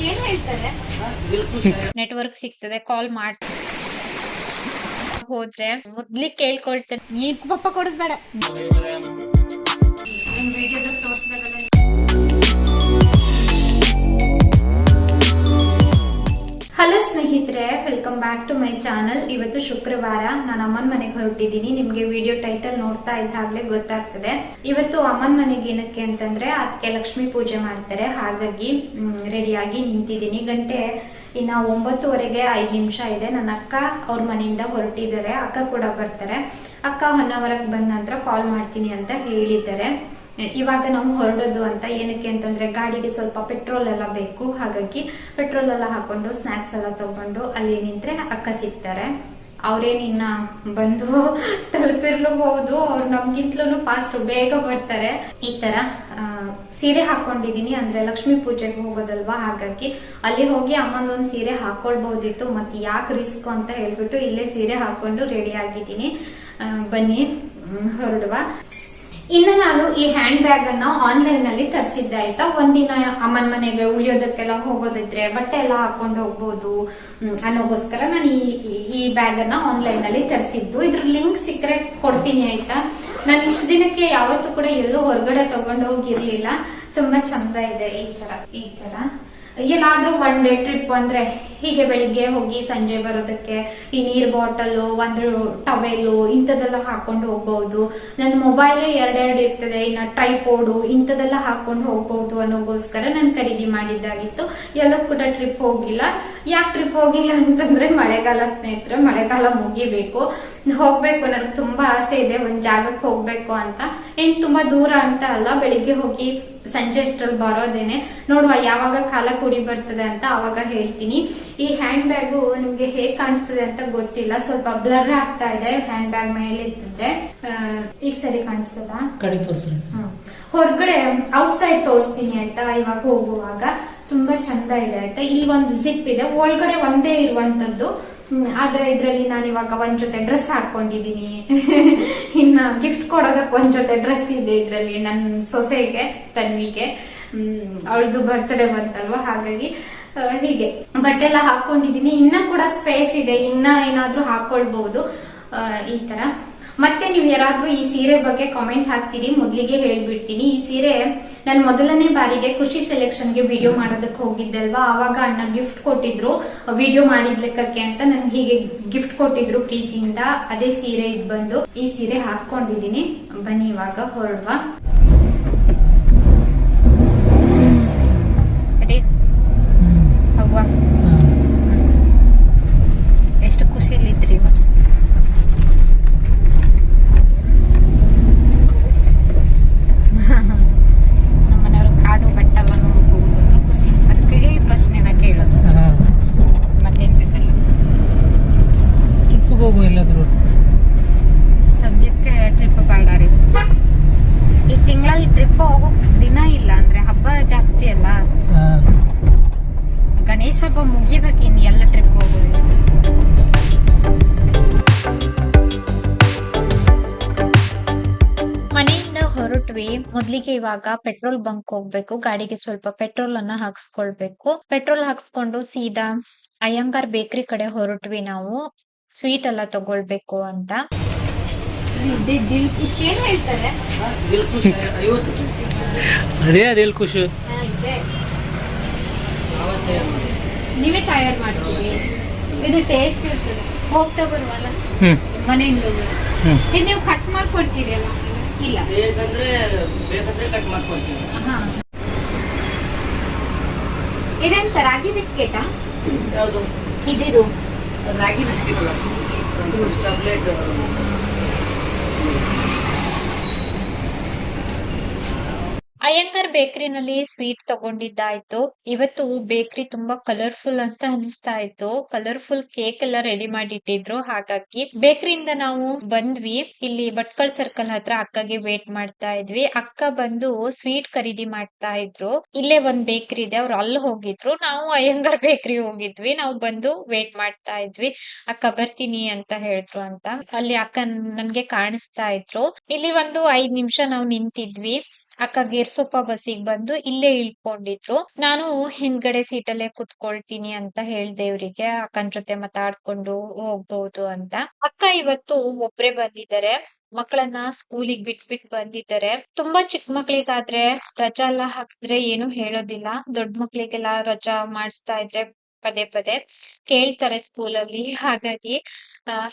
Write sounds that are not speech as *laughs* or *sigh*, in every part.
ಏನ್ ಹೇಳ್ತಾರೆ? ನೆಟ್ವರ್ಕ್ ಸಿಗ್ತದೆ ಕಾಲ್ ಮಾಡ್ತಾರೆ ಹೋದ್ರೆ ಮೊದ್ಲಿ ಕೇಳ್ಕೊಳ್ತೇನೆ. ನೀನ್ ಪಪ್ಪ ಕೊಡೋದ್ ಹಲೋ ಸ್ನೇಹಿತರೆ welcome back to my channel ಇವತ್ತು ಶುಕ್ರವಾರ ನಾನು ಅಮ್ಮನ ಮನೆಗೆ ಹೊರಟಿದ್ದೀನಿ. ನಿಮ್ಗೆ ವಿಡಿಯೋ ಟೈಟಲ್ ನೋಡ್ತಾ ಇದ್ದಾಗಲೇ ಗೊತ್ತಾಗ್ತದೆ. ಇವತ್ತು ಅಮ್ಮನ ಮನೆಗೆ ಏನಕ್ಕೆ ಅಂತಂದ್ರೆ ಅದಕ್ಕೆ ಲಕ್ಷ್ಮೀ ಪೂಜೆ ಮಾಡ್ತಾರೆ. ಹಾಗಾಗಿ ರೆಡಿಯಾಗಿ ನಿಂತಿದ್ದೀನಿ. ಗಂಟೆ ಇನ್ನ ಒಂಬತ್ತುವರೆಗೆ ಐದು ನಿಮಿಷ ಇದೆ. ನನ್ನ ಅಕ್ಕ ಅವ್ರ ಮನೆಯಿಂದ ಹೊರಟಿದ್ದಾರೆ. ಅಕ್ಕ ಕೂಡ ಬರ್ತಾರೆ. ಅಕ್ಕ ಒನ್ ಬಂದ ನಂತರ ಕಾಲ್ ಮಾಡ್ತೀನಿ ಅಂತ ಹೇಳಿದ್ದಾರೆ. ಇವಾಗ ನಾವು ಹೊರಡೋದು ಅಂತ ಏನಕ್ಕೆ ಅಂತಂದ್ರೆ ಗಾಡಿಗೆ ಸ್ವಲ್ಪ ಪೆಟ್ರೋಲ್ ಎಲ್ಲ ಬೇಕು. ಹಾಗಾಗಿ ಪೆಟ್ರೋಲ್ ಎಲ್ಲ ಹಾಕೊಂಡು ಸ್ನಾಕ್ಸ್ ಎಲ್ಲ ತಗೊಂಡು ಅಲ್ಲಿ ನಿಂತ್ರೆ ಅಕ್ಕ ಸಿಗ್ತಾರೆ. ಅವ್ರೇನಿನ್ನ ಬಂದು *laughs* ತಲುಪಿರ್ಲೂಬಹುದು. ಅವ್ರು ನಮ್ಗಿಂತಲೂ ಫಾಸ್ಟ್ ಬೇಗ ಬರ್ತಾರೆ. ಈ ತರ ಸೀರೆ ಹಾಕೊಂಡಿದೀನಿ. ಅಂದ್ರೆ ಲಕ್ಷ್ಮೀ ಪೂಜೆಗೆ ಹೋಗೋದಲ್ವಾ? ಹಾಗಾಗಿ ಅಲ್ಲಿ ಹೋಗಿ ಅಮ್ಮನೊಂದು ಸೀರೆ ಹಾಕೊಳ್ಬಹುದಿತ್ತು. ಮತ್ತೆ ಯಾಕೆ ರಿಸ್ಕ್ ಅಂತ ಹೇಳ್ಬಿಟ್ಟು ಇಲ್ಲೇ ಸೀರೆ ಹಾಕೊಂಡು ರೆಡಿ ಆಗಿದ್ದೀನಿ. ಬನ್ನಿ ಹೊರಡುವ. ಇನ್ನು ನಾನು ಈ ಹ್ಯಾಂಡ್ ಬ್ಯಾಗ್ ಅನ್ನ ಆನ್ಲೈನ್ನಲ್ಲಿ ತರಿಸಿದ್ದೆ, ಆಯ್ತಾ? ಒಂದಿನ ಅಮ್ಮನ ಮನೆಗೆ ಉಳಿಯೋದಕ್ಕೆಲ್ಲ ಹೋಗೋದಿದ್ರೆ ಬಟ್ಟೆ ಎಲ್ಲ ಹಾಕೊಂಡು ಹೋಗ್ಬೋದು ಅನ್ನೋಗೋಸ್ಕರ ನಾನು ಈ, ಈ- ಈ ಬ್ಯಾಗ್ ಅನ್ನ ಆನ್ಲೈನ್ನಲ್ಲಿ ತರಿಸಿದ್ದು. ಇದ್ರ ಲಿಂಕ್ ಸಿಕ್ಕರೆ ಕೊಡ್ತೀನಿ, ಆಯ್ತಾ? ನಾನು ಇಷ್ಟು ದಿನಕ್ಕೆ ಯಾವತ್ತೂ ಕೂಡ ಎಲ್ಲೂ ಹೊರಗಡೆ ತಗೊಂಡು ಹೋಗಿರ್ಲಿಲ್ಲ. ತುಂಬಾ ಚಂದ ಇದೆ ಈ ತರ ಈ ತರ. ಎಲ್ಲಾದ್ರೂ ಒನ್ ಡೇ ಟ್ರಿಪ್ ಅಂದ್ರೆ ಹೀಗೆ ಬೆಳಿಗ್ಗೆ ಹೋಗಿ ಸಂಜೆ ಬರೋದಕ್ಕೆ ಈ ನೀರ್ ಬಾಟಲ್, ಒಂದು ಟವೆಲು ಇಂಥದೆಲ್ಲ ಹಾಕೊಂಡು ಹೋಗ್ಬಹುದು ನನ್ನ ಮೊಬೈಲ್ ಎರಡೆರಡು ಇರ್ತದೆ. ಇನ್ನ ಟ್ರೈಪೋಡು ಇಂಥದೆಲ್ಲ ಹಾಕೊಂಡು ಹೋಗ್ಬಹುದು ಅನ್ನೋಗೋಸ್ಕರ ನಾನು ಖರೀದಿ ಮಾಡಿದ್ದಾಗಿತ್ತು. ಎಲ್ಲ ಕೂಡ ಟ್ರಿಪ್ ಹೋಗಿಲ್ಲ. ಯಾಕೆ ಟ್ರಿಪ್ ಹೋಗಿಲ್ಲ ಅಂತಂದ್ರೆ ಮಳೆಗಾಲ ಸ್ನೇಹಿತರೆ, ಮಳೆಗಾಲ ಮುಗಿಬೇಕು. ಹೋಗ್ಬೇಕು ನನಗೆ ತುಂಬಾ ಆಸೆ ಇದೆ ಒಂದ್ ಜಾಗಕ್ಕೆ ಹೋಗ್ಬೇಕು ಅಂತ. ಏನ್ ತುಂಬಾ ದೂರ ಅಂತ ಅಲ್ಲ ಬೆಳಿಗ್ಗೆ ಹೋಗಿ ಸಂಜೆ ಅಷ್ಟ್ರಲ್ಲಿ ಬರೋದೇನೆ. ನೋಡುವ ಯಾವಾಗ ಕಾಲ ಕೂಡಿ ಬರ್ತದೆ ಅಂತ ಅವಾಗ ಹೇಳ್ತೀನಿ. ಈ ಹ್ಯಾಂಡ್ ಬ್ಯಾಗು ನಿಮ್ಗೆ ಹೇಗ್ ಕಾಣಿಸ್ತದೆ ಅಂತ ಗೊತ್ತಿಲ್ಲ. ಸ್ವಲ್ಪ ಬ್ಲರ್ ಆಗ್ತಾ ಇದೆ ಹ್ಯಾಂಡ್ ಬ್ಯಾಗ್ ಮೇಲೆ ಇರ್ತದೆ ಈಗ ಸರಿ ಕಾಣಿಸ್ತದ? ಹೊರಗಡೆ ಔಟ್ ಸೈಡ್ ತೋರಿಸ್ತೀನಿ ಆಯ್ತಾ ಇವಾಗ ಹೋಗುವಾಗ. ತುಂಬಾ ಚಂದ ಇದೆ ಆಯ್ತಾ. ಇಲ್ಲಿ ಒಂದು ಜಿಪ್ ಇದೆ ಒಳಗಡೆ ಒಂದೇ ಇರುವಂತದ್ದು. ಆದ್ರೆ ಇದ್ರಲ್ಲಿ ನಾನು ಇವಾಗ ಒಂದ್ ಜೊತೆ ಡ್ರೆಸ್ ಹಾಕೊಂಡಿದೀನಿ *laughs* ಇನ್ನ ಗಿಫ್ಟ್ ಕೊಡೋದಕ್ಕೆ ಒಂದ್ ಜೊತೆ ಡ್ರೆಸ್ ಇದೆ ಇದ್ರಲ್ಲಿ ನನ್ನ ಸೊಸೆಗೆ, ತನ್ವಿಗೆ. ಅವಳದು ಬರ್ತ್ಡೇ ಬಂತಲ್ವಾ, ಹಾಗಾಗಿ ಹೀಗೆ. ಬಟ್ಟೆ ಎಲ್ಲ ಹಾಕೊಂಡಿದೀನಿ ಇನ್ನ ಕೂಡ ಸ್ಪೇಸ್ ಇದೆ. ಇನ್ನ ಏನಾದ್ರೂ ಹಾಕೊಳ್ಬಹುದು ಈ ತರ. ಮತ್ತೆ ನೀವು ಯಾರಾದ್ರೂ ಈ ಸೀರೆ ಬಗ್ಗೆ ಕಾಮೆಂಟ್ ಹಾಕ್ತೀರಿ, ಮೊದ್ಲಿಗೆ ಹೇಳ್ಬಿಡ್ತೀನಿ. ಈ ಸೀರೆ ನಾನು ಮೊದಲನೇ ಬಾರಿಗೆ ಖುಷಿ ಸೆಲೆಕ್ಷನ್ಗೆ ವಿಡಿಯೋ ಮಾಡೋದಕ್ಕೆ ಹೋಗಿದ್ದಲ್ವಾ ಆವಾಗ ಅಣ್ಣ ಗಿಫ್ಟ್ ಕೊಟ್ಟಿದ್ರು. ವಿಡಿಯೋ ಮಾಡಿದ್ ಲೆಕ್ಕಕ್ಕೆ ಅಂತ ನನ್ಗೆ ಹೀಗೆ ಗಿಫ್ಟ್ ಕೊಟ್ಟಿದ್ರು ಪ್ರೀತಿಯಿಂದ. ಅದೇ ಸೀರೆ ಇದ್ ಬಂದು ಈ ಸೀರೆ ಹಾಕೊಂಡಿದೀನಿ ಬನ್ನಿ ಇವಾಗ, ಹೊರಡುವ. ಹೊರಟ್ವಿ ಮೊದ್ಲಿಗೆ ಇವಾಗ ಪೆಟ್ರೋಲ್ ಬಂಕ್ ಹೋಗ್ಬೇಕು ಗಾಡಿಗೆ ಸ್ವಲ್ಪ ಪೆಟ್ರೋಲ್ ಅನ್ನ ಹಾಕ್ಸ್ಕೊಳ್ಬೇಕು. ಪೆಟ್ರೋಲ್ ಹಾಕ್ಸ್ಕೊಂಡು ಸೀದಾ ಅಯ್ಯಂಗಾರ್ ಬೇಕರಿ ಕಡೆ ಹೊರಟ್ವಿ ನಾವು ಸ್ವೀಟ್ ಎಲ್ಲ ತಗೊಳ್ಬೇಕು ಅಂತ. ಏನ್ ಹೇಳ್ತಾರೆ ಅದೇ ಅದೆಲ್ಲ ಖುಷಿ. ನೀವೇ ತಯಾರು ಮಾಡ್ತೀವಿ ಇದು ಟೇಸ್ಟ್ ಇರ್ತದೆ. ಹೋಗ್ತಾ ಬರುವಲ್ಲ ಹ್ಮ್. ಮನೆಯಿಂದ ಹ್ಮ್. ಇದು ನೀವು ಕಟ್ ಮಾಡ್ಕೊಡ್ತೀರಿ ಅಲ್ಲ ಇಲ್ಲ. ಬೇಕಂದ್ರೆ ಬೇಕಂದ್ರೆ ಕಟ್ ಮಾಡ್ಕೊಡ್ತೀನಿ ಹಾ. ಇದೆಂತ ರಾಗಿ ಬಿಸ್ಕೆಟಾ? ಯಾವುದು? ಇದಿದು ರಾಗಿ ಬಿಸ್ಕೆಟ್ ಅಲ್ಲ. ಚಾಕ್ಲೇಟ್ ಅಯ್ಯಂಗಾರ್ ಬೇಕರಿನಲ್ಲಿ ಸ್ವೀಟ್ ತಗೊಂಡಿದ್ದಾಯ್ತು. ಇವತ್ತು ಬೇಕರಿ ತುಂಬಾ ಕಲರ್ಫುಲ್ ಅಂತ ಅನಿಸ್ತಾ ಇತ್ತು ಕಲರ್ಫುಲ್ ಕೇಕ್ ಎಲ್ಲ ರೆಡಿ ಮಾಡಿಟ್ಟಿದ್ರು. ಹಾಗಾಗಿ ಬೇಕರಿಯಿಂದ ನಾವು ಬಂದ್ವಿ. ಇಲ್ಲಿ ಭಟ್ಕಳ್ ಸರ್ಕಲ್ ಹತ್ರ ಅಕ್ಕಗೆ ವೇಟ್ ಮಾಡ್ತಾ ಇದ್ವಿ. ಅಕ್ಕ ಬಂದು ಸ್ವೀಟ್ ಖರೀದಿ ಮಾಡ್ತಾ ಇದ್ರು. ಇಲ್ಲೇ ಒಂದ್ ಬೇಕರಿ ಇದೆ. ಅವ್ರು ಅಲ್ಲಿ ಹೋಗಿದ್ರು. ನಾವು ಅಯ್ಯಂಗರ್ ಬೇಕರಿ ಹೋಗಿದ್ವಿ. ನಾವು ಬಂದು ವೇಟ್ ಮಾಡ್ತಾ ಇದ್ವಿ. ಅಕ್ಕ ಬರ್ತೀನಿ ಅಂತ ಹೇಳಿದ್ರು ಅಂತ. ಅಲ್ಲಿ ಅಕ್ಕ ನನ್ಗೆ ಕಾಣಿಸ್ತಾ ಇದ್ರು. ಇಲ್ಲಿ ಒಂದು ಐದ್ ನಿಮಿಷ ನಾವು ನಿಂತಿದ್ವಿ. ಅಕ್ಕ ಗೇರ್ಸೊಪ್ಪ ಬಸ್ಸಿಗೆ ಬಂದು ಇಲ್ಲೇ ಇಳ್ಕೊಂಡಿದ್ರು. ನಾನು ಹಿಂದ್ಗಡೆ ಸೀಟಲ್ಲೇ ಕುತ್ಕೊಳ್ತೀನಿ ಅಂತ ಹೇಳ್ದೆ ಇವ್ರಿಗೆ ಅಕ್ಕನ ಜೊತೆ ಮಾತಾಡ್ಕೊಂಡು ಹೋಗ್ಬಹುದು ಅಂತ. ಅಕ್ಕ ಇವತ್ತು ಒಬ್ರೇ ಬಂದಿದ್ದಾರೆ. ಮಕ್ಕಳನ್ನ ಸ್ಕೂಲಿಗೆ ಬಿಟ್ಬಿಟ್ ಬಂದಿದ್ದಾರೆ. ತುಂಬಾ ಚಿಕ್ಕ ಮಕ್ಳಿಗಾದ್ರೆ ರಜಾ ಎಲ್ಲ ಹಾಕಿದ್ರೆ ಏನು ಹೇಳೋದಿಲ್ಲ. ದೊಡ್ಡ ಮಕ್ಳಿಗೆಲ್ಲ ರಜಾ ಮಾಡಿಸ್ತಾ ಇದ್ರೆ ಪದೇ ಪದೇ ಕೇಳ್ತಾರೆ ಸ್ಕೂಲಲ್ಲಿ ಹಾಗಾಗಿ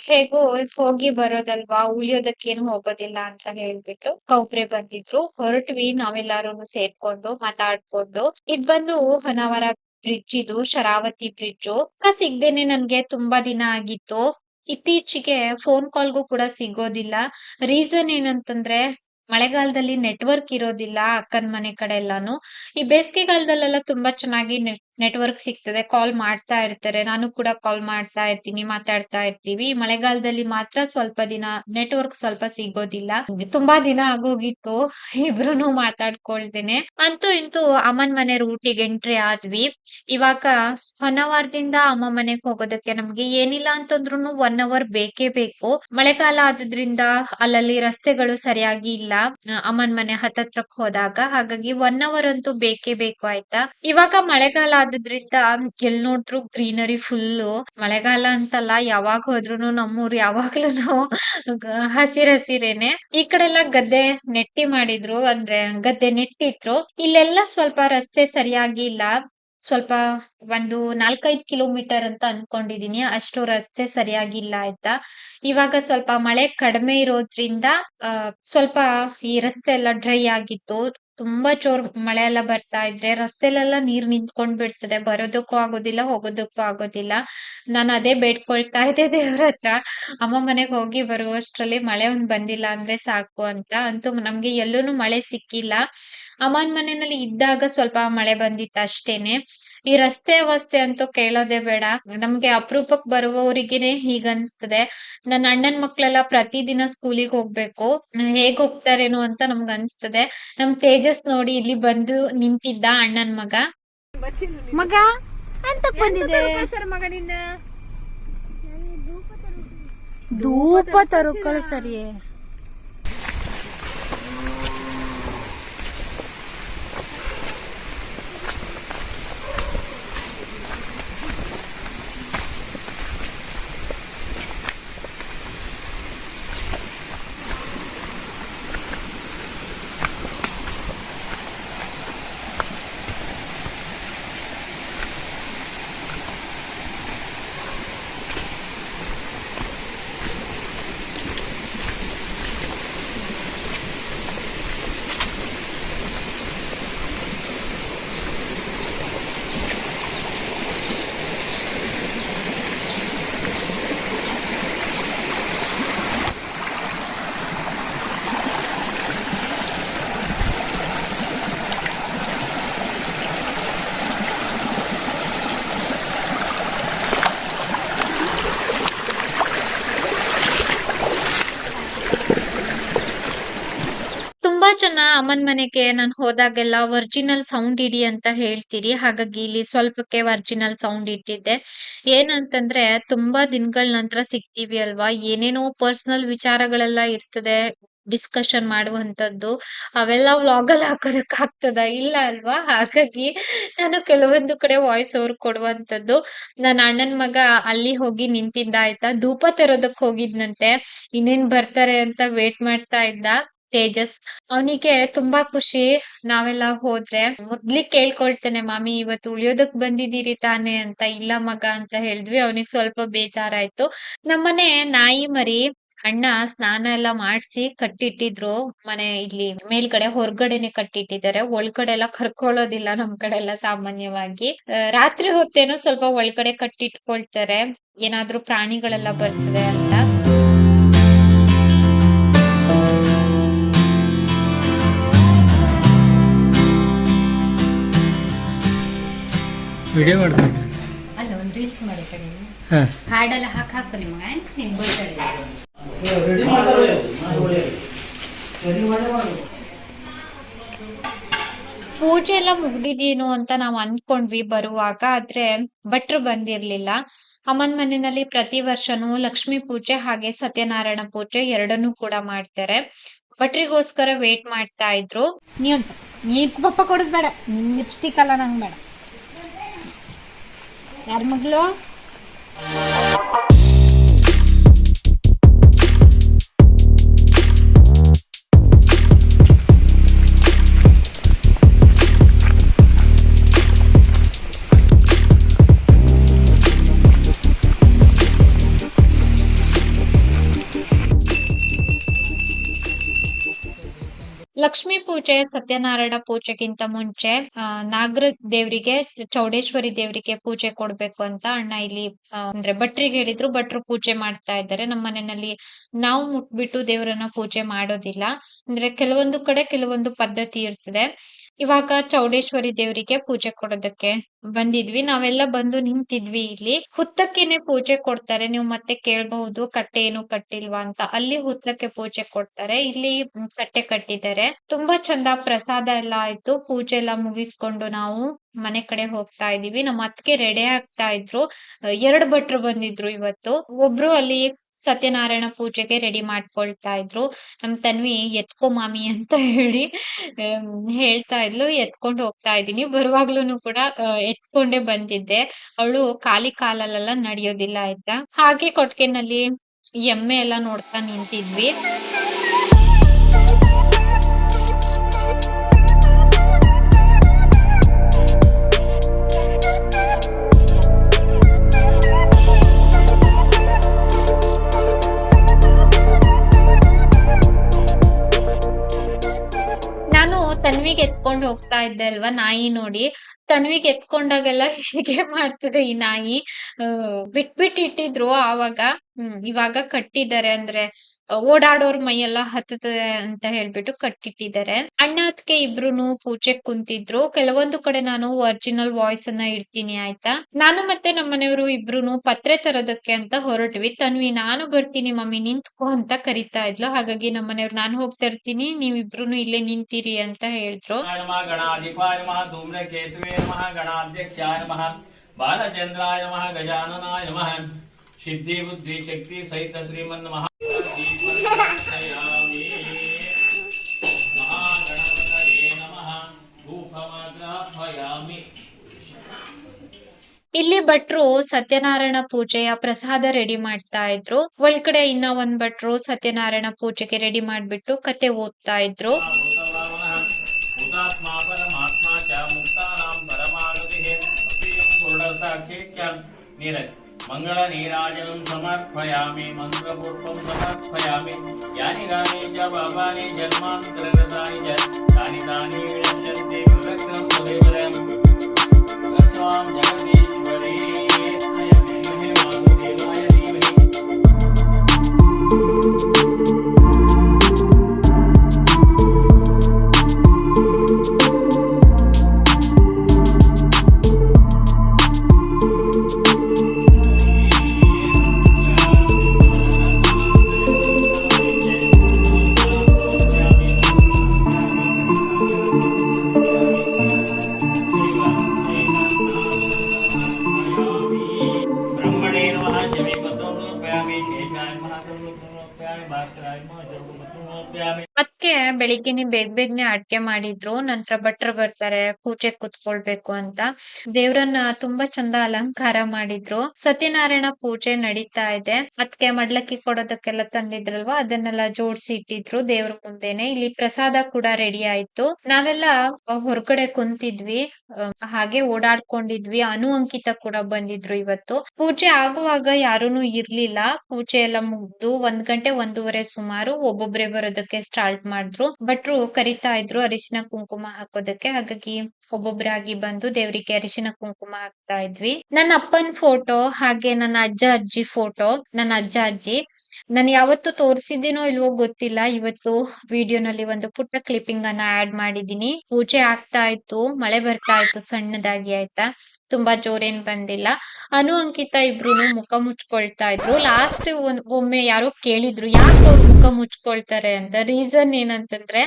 ಹೇಗೋ ಹೇಗೂ ಬರೋದಲ್ವಾ? ಉಳಿಯೋದಕ್ಕೇನು ಹೋಗೋದಿಲ್ಲ ಅಂತ ಹೇಳ್ಬಿಟ್ಟು ಕೌಬ್ರೆ ಬಂದಿದ್ರು. ಹೊರಟ್ವಿ ನಾವೆಲ್ಲಾರು ಸೇರ್ಕೊಂಡು ಮಾತಾಡ್ಕೊಂಡು. ಇದ್ ಬಂದು ಹೊನ್ನಾವರ ಬ್ರಿಡ್ಜ್ ಇದು, ಶರಾವತಿ ಬ್ರಿಡ್ಜ್ ಸಿಗ್ದೇನೆ ನನ್ಗೆ ತುಂಬಾ ದಿನ ಆಗಿತ್ತು. ಇತ್ತೀಚೆಗೆ ಫೋನ್ ಕಾಲ್ಗೂ ಕೂಡ ಸಿಗೋದಿಲ್ಲ. ರೀಸನ್ ಏನಂತಂದ್ರೆ, ಮಳೆಗಾಲದಲ್ಲಿ ನೆಟ್ವರ್ಕ್ ಇರೋದಿಲ್ಲ ಅಕ್ಕನ್ ಮನೆ ಕಡೆ ಎಲ್ಲಾನು. ಈ ಬೇಸಿಗೆಗಾಲದಲ್ಲೆಲ್ಲ ತುಂಬಾ ಚೆನ್ನಾಗಿ ನೆಟ್ವರ್ಕ್ ಸಿಗ್ತದೆ, ಕಾಲ್ ಮಾಡ್ತಾ ಇರ್ತಾರೆ. ನಾನು ಕೂಡ ಕಾಲ್ ಮಾಡ್ತಾ ಇರ್ತೀನಿ, ಮಾತಾಡ್ತಾ ಇರ್ತೀವಿ. ಮಳೆಗಾಲದಲ್ಲಿ ಮಾತ್ರ ಸ್ವಲ್ಪ ದಿನ ನೆಟ್ವರ್ಕ್ ಸ್ವಲ್ಪ ಸಿಗೋದಿಲ್ಲ. ತುಂಬಾ ದಿನ ಆಗೋಗಿತ್ತು ಇಬ್ರು ಮಾತಾಡ್ಕೊಳ್ತೇನೆ ಅಂತೂ ಇಂತೂ ಅಮ್ಮನ್ ಮನೆ ರೂಟಿಗೆ ಎಂಟ್ರಿ ಆದ್ವಿ. ಇವಾಗ ಹೊನ್ನವಾರದಿಂದ ಅಮ್ಮ ಮನೆಗ್ ಹೋಗೋದಕ್ಕೆ ನಮ್ಗೆ ಏನಿಲ್ಲ ಅಂತಂದ್ರು ಒನ್ ಅವರ್ ಬೇಕೇ ಬೇಕು. ಮಳೆಗಾಲ ಆದ್ರಿಂದ ಅಲ್ಲಲ್ಲಿ ರಸ್ತೆಗಳು ಸರಿಯಾಗಿ ಇಲ್ಲ. ಅಮ್ಮನ್ ಮನೆ ಹತ್ತತ್ರಕ್ ಹೋದಾಗ, ಹಾಗಾಗಿ ಒನ್ ಅವರ್ ಅಂತೂ ಬೇಕೇ ಬೇಕು ಆಯ್ತಾ? ಇವಾಗ ಮಳೆಗಾಲ ಆದ್ರಿಂದ ಎಲ್ ನೋಡಿದ್ರು ಗ್ರೀನರಿ ಫುಲ್ ಮಳೆಗಾಲ ಅಂತಲ್ಲ, ಯಾವಾಗ ಹೋದ್ರುನು ನಮ್ಮೂರ್ ಯಾವಾಗ್ಲೂನು ಹಸಿರ ಹಸಿರ್ ಹಸಿರೇನೆ. ಈ ಕಡೆ ಎಲ್ಲ ಗದ್ದೆ ನೆಟ್ಟಿ ಮಾಡಿದ್ರು, ಅಂದ್ರೆ ಗದ್ದೆ ನೆಟ್ಟಿದ್ರು. ಇಲ್ಲೆಲ್ಲ ಸ್ವಲ್ಪ ರಸ್ತೆ ಸರಿಯಾಗಿ ಇಲ್ಲ. ಸ್ವಲ್ಪ ಒಂದು ನಾಲ್ಕೈದು ಕಿಲೋಮೀಟರ್ ಅಂತ ಅನ್ಕೊಂಡಿದೀನಿ, ಅಷ್ಟು ರಸ್ತೆ ಸರಿಯಾಗಿ ಇಲ್ಲ ಆಯ್ತಾ ಇವಾಗ ಸ್ವಲ್ಪ ಮಳೆ ಕಡಿಮೆ ಇರೋದ್ರಿಂದ ಸ್ವಲ್ಪ ಈ ರಸ್ತೆ ಎಲ್ಲ ಡ್ರೈ ಆಗಿತ್ತು. ತುಂಬಾ ಜೋರ್ ಮಳೆ ಎಲ್ಲ ಬರ್ತಾ ಇದ್ರೆ ರಸ್ತೆಲೆಲ್ಲ ನೀರ್ ನಿಂತ್ಕೊಂಡ್ ಬಿಡ್ತದೆ. ಬರೋದಕ್ಕೂ ಆಗೋದಿಲ್ಲ, ಹೋಗೋದಕ್ಕೂ ಆಗೋದಿಲ್ಲ. ನಾನು ಅದೇ ಬೇಡ್ಕೊಳ್ತಾ ಇದ್ದೆ ದೇವ್ರ ಹತ್ರ. ಅಮ್ಮ ಮನೆಗ್ ಹೋಗಿ ಬರುವಷ್ಟ್ರಲ್ಲಿ ಮಳೆ ಒಂದ್ ಬಂದಿಲ್ಲ ಅಂದ್ರೆ ಸಾಕು ಅಂತ ಅಂತೂ ನಮ್ಗೆ ಎಲ್ಲೂನು ಮಳೆ ಸಿಕ್ಕಿಲ್ಲ. ಅಮ್ಮನ್ ಮನೆಯಲ್ಲಿ ಇದ್ದಾಗ ಸ್ವಲ್ಪ ಮಳೆ ಬಂದಿತ್ತು ಅಷ್ಟೇನೆ. ಈ ರಸ್ತೆ ಅವಸ್ಥೆ ಅಂತೂ ಕೇಳೋದೇ ಬೇಡ. ನಮ್ಗೆ ಅಪರೂಪಕ್ ಬರುವವರಿಗೇನೆ ಹೀಗ ಅನ್ಸ್ತದೆ. ನನ್ನ ಅಣ್ಣನ್ ಮಕ್ಳೆಲ್ಲ ಪ್ರತಿದಿನ ಸ್ಕೂಲಿಗೆ ಹೋಗ್ಬೇಕು. ಹೇಗ್ ಹೋಗ್ತಾರೇನೋ ಅಂತ ನಮ್ಗ ಅನ್ಸ್ತದೆ. ನಮ್ ತೇಜಸ್ ನೋಡಿ ಇಲ್ಲಿ ಬಂದು ನಿಂತಿದ್ದ ಅಣ್ಣನ್ ಮಗ. ಮಗ ಅಂತ ಬಂದಿದೆ? ಧೂಪ ತರುಕಳು ಸರಿ ತುಂಬಾ ಜನ ಅಮ್ಮನ್ ಮನೆಗೆ ನಾನ್ ಹೋದಾಗೆಲ್ಲ ಒರ್ಜಿನಲ್ ಸೌಂಡ್ ಇಡಿ ಅಂತ ಹೇಳ್ತೀರಿ. ಹಾಗಾಗಿ ಇಲ್ಲಿ ಸ್ವಲ್ಪಕ್ಕೆ ಒರಿಜಿನಲ್ ಸೌಂಡ್ ಇಟ್ಟಿದ್ದೆ. ಏನಂತಂದ್ರೆ ತುಂಬಾ ದಿನಗಳ ನಂತರ ಸಿಗ್ತೀವಿ ಅಲ್ವಾ? ಏನೇನೋ ಪರ್ಸನಲ್ ವಿಚಾರಗಳೆಲ್ಲ ಇರ್ತದೆ ಡಿಸ್ಕಷನ್ ಮಾಡುವಂತದ್ದು ಅವೆಲ್ಲ ವ್ಲಾಗ್ ಅಲ್ಲಿ ಹಾಕೋದಕ್ ಆಗ್ತದ? ಇಲ್ಲ ಅಲ್ವಾ? ಹಾಗಾಗಿ ನಾನು ಕೆಲವೊಂದು ಕಡೆ ವಾಯ್ಸ್ ಓವರ್ ಕೊಡುವಂತದ್ದು ನನ್ನ ಅಣ್ಣನ್ ಮಗ ಅಲ್ಲಿ ಹೋಗಿ ನಿಂತಿದ್ದ, ಆಯ್ತಾ? ಧೂಪ ತರೋದಕ್ ಹೋಗಿದ್ನಂತೆ. ಇನ್ನೇನ್ ಬರ್ತಾರೆ ಅಂತ ವೇಟ್ ಮಾಡ್ತಾ ಇದ್ದ. ತೇಜಸ್ ಅವನಿಗೆ ತುಂಬಾ ಖುಷಿ ನಾವೆಲ್ಲ ಹೋದ್ರೆ. ಮೊದ್ಲಿಗ್ ಕೇಳ್ಕೊಳ್ತೇನೆ, ಮಾಮಿ, ಇವತ್ತು ಉಳಿಯೋದಕ್ ಬಂದಿದ್ದೀರಿ ತಾನೆ ಅಂತ, ಇಲ್ಲ ಮಗ ಅಂತ ಹೇಳಿದ್ವಿ. ಅವನಿಗೆ ಸ್ವಲ್ಪ ಬೇಜಾರಾಯ್ತು. ನಮ್ಮನೆ ನಾಯಿ ಮರಿ ಅಣ್ಣ ಸ್ನಾನ ಎಲ್ಲ ಮಾಡಿಸಿ ಕಟ್ಟಿಟ್ಟಿದ್ರು. ಮನೆ ಇಲ್ಲಿ ಮೇಲ್ಗಡೆ ಹೊರಗಡೆನೆ ಕಟ್ಟಿಟ್ಟಿದ್ದಾರೆ. ಒಳಗಡೆ ಎಲ್ಲ ಕರ್ಕೊಳ್ಳೋದಿಲ್ಲ ನಮ್ ಕಡೆ ಎಲ್ಲ ಸಾಮಾನ್ಯವಾಗಿ ರಾತ್ರಿ ಹೊತ್ತೇನೋ ಸ್ವಲ್ಪ ಒಳಗಡೆ ಕಟ್ಟಿಟ್ಕೊಳ್ತಾರೆ. ಏನಾದ್ರೂ ಪ್ರಾಣಿಗಳೆಲ್ಲ ಬರ್ತದೆ ಅಂತ. ವಿಡಿಯೋ ಮಾಡ್ತೀನಿ. ಅಲ್ಲ ಒಂದು ರೀಲ್ಸ್ ಮಾಡಿ ಕಡೆ ಹಾಂ. ಹಾಡೆಲ್ಲ ಹಾಕಿ ಹಾಕು ನಿಮಗೆ ಪೂಜೆ ಎಲ್ಲ ಮುಗ್ದಿದೇನು ಅಂತ ನಾವ್ ಅನ್ಕೊಂಡ್ವಿ ಬರುವಾಗ ಆದ್ರೆ ಭಟ್ರು ಬಂದಿರ್ಲಿಲ್ಲ. ಅಮ್ಮನ್ ಮನೆಯಲ್ಲಿ ಪ್ರತಿ ವರ್ಷನೂ ಲಕ್ಷ್ಮೀ ಪೂಜೆ ಹಾಗೆ ಸತ್ಯನಾರಾಯಣ ಪೂಜೆ ಎರಡನ್ನೂ ಕೂಡ ಮಾಡ್ತಾರೆ. ಭಟ್ರಿಗೋಸ್ಕರ ವೇಟ್ ಮಾಡ್ತಾ ಇದ್ರು. ನೀವ್ ಅಂತ ನೀ ಪಪ್ಪ ಕೊಡೋದು ಬೇಡ ನಿನ್ ಲಿಪ್ಸ್ಟಿಕ್ ಅಲ್ಲ ನಂಗ್ ಬೇಡ. ಯಾರ ಮಗಳು? ಲಕ್ಷ್ಮೀ ಪೂಜೆ, ಸತ್ಯನಾರಾಯಣ ಪೂಜೆಗಿಂತ ಮುಂಚೆ ನಾಗರ ದೇವರಿಗೆ, ಚೌಡೇಶ್ವರಿ ದೇವರಿಗೆ ಪೂಜೆ ಕೊಡ್ಬೇಕು ಅಂತ ಅಣ್ಣ ಇಲ್ಲಿ ಅಂದ್ರೆ ಭಟ್ರಿಗೆ ಹೇಳಿದ್ರು. ಭಟ್ರು ಪೂಜೆ ಮಾಡ್ತಾ ಇದ್ದಾರೆ. ನಮ್ಮ ಮನೆಯಲ್ಲಿ ನಾವು ಮುಟ್ಬಿಟ್ಟು ದೇವರನ್ನ ಪೂಜೆ ಮಾಡೋದಿಲ್ಲ. ಅಂದ್ರೆ ಕೆಲವೊಂದು ಕಡೆ ಕೆಲವೊಂದು ಪದ್ಧತಿ ಇರ್ತದೆ. ಇವಾಗ ಚೌಡೇಶ್ವರಿ ದೇವರಿಗೆ ಪೂಜೆ ಕೊಡೋದಕ್ಕೆ ಬಂದಿದ್ವಿ. ನಾವೆಲ್ಲ ಬಂದು ನಿಂತಿದ್ವಿ ಇಲ್ಲಿ. ಹುತ್ತಕ್ಕೆನೆ ಪೂಜೆ ಕೊಡ್ತಾರೆ. ನೀವು ಮತ್ತೆ ಕೇಳಬಹುದು, ಕಟ್ಟೆ ಏನು ಕಟ್ಟಿಲ್ವಾ ಅಂತ. ಅಲ್ಲಿ ಹುತ್ತಕ್ಕೆ ಪೂಜೆ ಕೊಡ್ತಾರೆ. ಇಲ್ಲಿ ಕಟ್ಟೆ ಕಟ್ಟಿದ್ದಾರೆ. ತುಂಬಾ ಚಂದ ಪ್ರಸಾದ ಎಲ್ಲ ಆಯ್ತು. ಪೂಜೆ ಎಲ್ಲ ಮುಗಿಸ್ಕೊಂಡು ನಾವು ಮನೆ ಕಡೆ ಹೋಗ್ತಾ ಇದೀವಿ ನಮ್ಮ ಅತ್ತಿಗೆ ರೆಡಿ ಆಗ್ತಾ ಇದ್ರು. ಎರಡು ಭಟ್ರು ಬಂದಿದ್ರು ಇವತ್ತು. ಒಬ್ರು ಅಲ್ಲಿ ಸತ್ಯನಾರಾಯಣ ಪೂಜೆಗೆ ರೆಡಿ ಮಾಡ್ಕೊಳ್ತಾ ಇದ್ರು. ನಮ್ ತನ್ವಿ, ಎತ್ಕೋ ಮಾಮಿ ಅಂತ ಹೇಳಿ ಹೇಳ್ತಾ ಇದ್ಲು. ಎತ್ಕೊಂಡ್ ಹೋಗ್ತಾ ಇದೀನಿ ಬರುವಾಗ್ಲೂನು ಕೂಡ ಎತ್ಕೊಂಡೇ ಬಂದಿದ್ದೆ. ಅವಳು ಖಾಲಿ ಕಾಲಲ್ಲೆಲ್ಲ ನಡೆಯೋದಿಲ್ಲ ಆಯ್ತಾ ಹಾಗೆ ಕೊಟ್ಕೆನಲ್ಲಿ ಎಮ್ಮೆ ಎಲ್ಲ ನೋಡ್ತಾ ನಿಂತಿದ್ವಿ. ತನ್ವಿಗೆ ಎತ್ಕೊಂಡ್ ಹೋಗ್ತಾ ಇದ್ದೆ ಅಲ್ವಾ ನಾಯಿ ನೋಡಿ. ತನ್ವಿಗೆ ಎತ್ಕೊಂಡಾಗೆಲ್ಲ ಹೀಗೆ ಮಾಡ್ತದೆ ಈ ನಾಯಿ? ಬಿಟ್ಬಿಟ್ ಇಟ್ಟಿದ್ರು ಆವಾಗ. ಹ್ಮ್, ಇವಾಗ ಕಟ್ಟಿದ್ದಾರೆ ಅಂದ್ರೆ ಓಡಾಡೋರ್ ಮೈಯೆಲ್ಲ ಹತ್ತತದೆ ಅಂತ ಹೇಳ್ಬಿಟ್ಟು ಕಟ್ಟಿಟ್ಟಿದ್ದಾರೆ ಅಣ್ಣ ಅದಕ್ಕೆ ಇಬ್ರುನು ಪೂಜೆಗ್ ಕುಂತಿದ್ರು. ಕೆಲವೊಂದು ಕಡೆ ನಾನು ಒರಿಜಿನಲ್ ವಾಯ್ಸ್ ಅನ್ನ ಇಡ್ತೀನಿ, ಆಯ್ತಾ? ನಾನು ಮತ್ತೆ ನಮ್ಮ ಮನೆಯವರು ಇಬ್ರುನು ಪತ್ರೆ ತರೋದಕ್ಕೆ ಅಂತ ಹೊರಟ್ವಿ. ತನ್ವಿ, ನಾನು ಬರ್ತೀನಿ ಮಮ್ಮಿ, ನಿಂತ್ಕೋ ಅಂತ ಕರಿತಾ ಇದ್ಲು. ಹಾಗಾಗಿ ನಮ್ಮ ಮನೆಯವ್ರು, ನಾನು ಹೋಗ್ತಾ ಇರ್ತೀನಿ ನೀವಿಬ್ರುನು ಇಲ್ಲೇ ನಿಂತೀರಿ ಅಂತ ಹೇಳಿದ್ರು. ಬಾಲಚಂದ್ರಾಯ ನಮಃ, ಗಜಾನನಾಯ ನಮಃ. ಸಿದ್ಧಿ ಬುದ್ಧಿ ಶಕ್ತಿ ಸಹಿತ ಶ್ರೀಮನ್ ಮಹಾ ಇಲ್ಲಿ ಭಟ್ರು ಸತ್ಯನಾರಾಯಣ ಪೂಜೆಯ ಪ್ರಸಾದ ರೆಡಿ ಮಾಡ್ತಾ ಇದ್ರು. ಒಳಗಡೆ ಇನ್ನ ಒಂದ್ ಭಟ್ರು ಸತ್ಯನಾರಾಯಣ ಪೂಜೆಗೆ ರೆಡಿ ಮಾಡ್ಬಿಟ್ಟು ಕತೆ ಓದ್ತಾ ಇದ್ರು. ನೀರಜ್. मङ्गलनीराजनं समर्पयामि मन्त्रपुष्पं समर्पयामि। यानि गानि च पापानि जन्मान्तरगतानि च तानि तानि जगदीश्वरी। ಬೆಳಿಗ್ಗೆನೆ ಬೇಗ ಬೇಗನೆ ಅಡ್ಗೆ ಮಾಡಿದ್ರು ನಂತರ ಭಟ್ರು ಬರ್ತಾರೆ, ಪೂಜೆ ಕುತ್ಕೊಳ್ಬೇಕು ಅಂತ. ದೇವ್ರನ್ನ ತುಂಬಾ ಚಂದ ಅಲಂಕಾರ ಮಾಡಿದ್ರು. ಸತ್ಯನಾರಾಯಣ ಪೂಜೆ ನಡೀತಾ ಇದೆ. ಅದಕ್ಕೆ ಮಡ್ಲಕ್ಕಿ ಕೊಡೋದಕ್ಕೆಲ್ಲ ತಂದಿದ್ರಲ್ವಾ, ಅದನ್ನೆಲ್ಲ ಜೋಡಿಸಿ ಇಟ್ಟಿದ್ರು ದೇವ್ರ ಮುಂದೆನೆ. ಇಲ್ಲಿ ಪ್ರಸಾದ ಕೂಡ ರೆಡಿ ಆಯ್ತು. ನಾವೆಲ್ಲ ಹೊರಗಡೆ ಕುಂತಿದ್ವಿ ಹಾಗೆ ಓಡಾಡ್ಕೊಂಡಿದ್ವಿ. ಅನು ಅಂಕಿತ ಕೂಡ ಬಂದಿದ್ರು ಇವತ್ತು. ಪೂಜೆ ಆಗುವಾಗ ಯಾರೂನು ಇರ್ಲಿಲ್ಲ. ಪೂಜೆ ಎಲ್ಲ ಮುಗ್ದು ಒಂದ್ ಗಂಟೆ ಒಂದೂವರೆ ಸುಮಾರು ಒಬ್ಬೊಬ್ರೆ ಬರೋದಕ್ಕೆ ಸ್ಟಾರ್ಟ್ ಮಾಡಿದ್ರು. ಭಟ್ರು ಕರಿತಾ ಇದ್ರು ಅರಿಶಿನ ಕುಂಕುಮ ಹಾಕೋದಕ್ಕೆ. ಹಾಗಾಗಿ ಒಬ್ಬೊಬ್ರಾಗಿ ಬಂದು ದೇವರಿಗೆ ಅರಿಶಿನ ಕುಂಕುಮ ಹಾಕ್ತಾ ಇದ್ವಿ. ನನ್ನ ಅಪ್ಪನ್ ಫೋಟೋ ಹಾಗೆ ನನ್ನ ಅಜ್ಜ ಅಜ್ಜಿ ಫೋಟೋ ನನ್ನ ಅಜ್ಜ ಅಜ್ಜಿ. ನಾನು ಯಾವತ್ತು ತೋರಿಸಿದ್ದೀನೋ ಇಲ್ವೋ ಗೊತ್ತಿಲ್ಲ. ಇವತ್ತು ವಿಡಿಯೋನಲ್ಲಿ ಒಂದು ಪುಟ್ಟ ಕ್ಲಿಪ್ಪಿಂಗ್ ಅನ್ನ ಆಡ್ ಮಾಡಿದೀನಿ ಪೂಜೆ ಆಗ್ತಾ ಇತ್ತು, ಮಳೆ ಬರ್ತಾ ಇತ್ತು, ಸಣ್ಣದಾಗಿ ಆಯ್ತಾ. ತುಂಬಾ ಜೋರೇನ್ ಬಂದಿಲ್ಲ. ಅನು, ಅಂಕಿತ ಇಬ್ರುನು ಮುಖ ಮುಚ್ಕೊಳ್ತಾ ಇದ್ರು. ಲಾಸ್ಟ್ ಒಮ್ಮೆ ಯಾರೋ ಕೇಳಿದ್ರು, ಯಾಕೆ ಅವ್ರು ಮುಖ ಮುಚ್ಕೊಳ್ತಾರೆ ಅಂತ? ರೀಸನ್ ಏನಂತ ಅಂತಂದ್ರೆ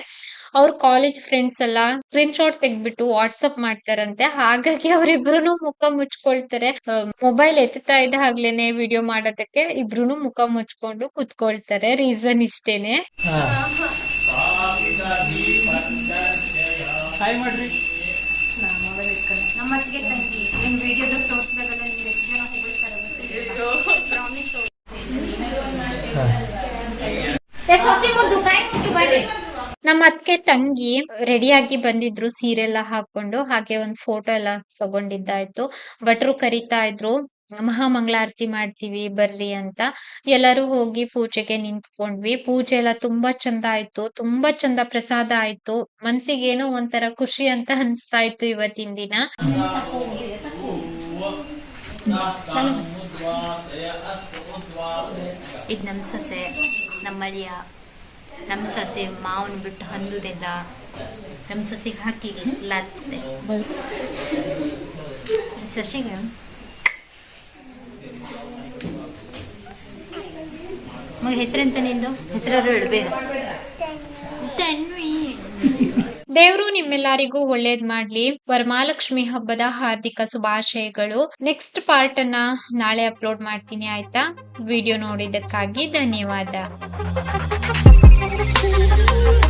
ಅವ್ರ ಕಾಲೇಜ್ ಫ್ರೆಂಡ್ಸ್ ಎಲ್ಲ ಸ್ಕ್ರೀನ್ ಶಾಟ್ ತೆಗ್ದ್ಬಿಟ್ಟು ವಾಟ್ಸಪ್ ಮಾಡ್ತಾರಂತೆ. ಹಾಗಾಗಿ ಅವ್ರಿಬ್ರು ಮುಖ ಮುಚ್ಕೊಳ್ತಾರೆ. ಮೊಬೈಲ್ ಎತ್ತುತ್ತಾ ಇದ್ದ ಹಾಗ್ಲೇನೆ ವಿಡಿಯೋ ಮಾಡೋದಕ್ಕೆ ಇಬ್ರು ಮುಖ ಮುಚ್ಕೊಂಡು ಕುತ್ಕೊಳ್ತಾರೆ. ರೀಸನ್ ಇಷ್ಟೇನೆ. ನಮ್ಮ ಅತ್ತಿಗೆ ತಂಗಿ. ನಿಮ್ಮ ವಿಡಿಯೋದಾಗ ತೋರಿಸಿದಾಗಲ್ಲ ನಿಮ್ಗೆ ಎಷ್ಟು ಜನ ಹೊಗಳ್ತಾರೆ ಅತ್ತಿಗೆ ತಂಗಿ ರೆಡಿಯಾಗಿ ಬಂದಿದ್ರು ಸೀರೆ ಎಲ್ಲ ಹಾಕೊಂಡು, ಹಾಗೆ ಒಂದ್ ಫೋಟೋ ಎಲ್ಲ ತಗೊಂಡಿದ್ದಾಯ್ತು. ಭಟ್ರು ಕರಿತಾ ಇದ್ರು, ಮಹಾಮಂಗಳಾರತಿ ಮಾಡ್ತೀವಿ, ಬರ್ರಿ ಅಂತ. ಎಲ್ಲರೂ ಹೋಗಿ ಪೂಜೆಗೆ ನಿಂತ್ಕೊಂಡ್ವಿ. ಪೂಜೆ ಎಲ್ಲ ತುಂಬಾ ಚಂದ ಆಯ್ತು, ತುಂಬಾ ಚಂದ ಪ್ರಸಾದ ಆಯ್ತು. ಮನ್ಸಿಗೇನೋ ಒಂಥರ ಖುಷಿ ಅಂತ ಅನ್ಸ್ತಾ ಇತ್ತು ಇವತ್ತಿನ ದಿನ. ಇದು ನಮ್ಮ ಸೊಸೆ, ನಮ್ಮ ಅಳಿಯ. ನಮ್ಮ ಸೊಸೆ ಮಾವನ್ ಬಿಟ್ಟು ಹಂದುದೆಲ್ಲ ನಮ್ಮ ಸೊಸೆಗೆ ಹಾಕಿ ಲತ್ತೆ ಸೊಸೆಗೆ? ಮಗ ಹೆಸರೆಂತ ನಿಂದು? ಹೆಸರು ಹೇಳು ದೇವರು ತನ್ವಿ. ದೇವ್ರು ನಿಮ್ಮೆಲ್ಲರಿಗೂ ಒಳ್ಳೇದ್ ಮಾಡ್ಲಿ. ವರಮಾಲಕ್ಷ್ಮಿ ಹಬ್ಬದ ಹಾರ್ದಿಕ ಶುಭಾಶಯಗಳು. ನೆಕ್ಸ್ಟ್ ಪಾರ್ಟ್ ಅನ್ನ ನಾಳೆ ಅಪ್ಲೋಡ್ ಮಾಡ್ತೀನಿ ಆಯ್ತಾ? ವಿಡಿಯೋ ನೋಡಿದ್ದಕ್ಕಾಗಿ ಧನ್ಯವಾದ. うん。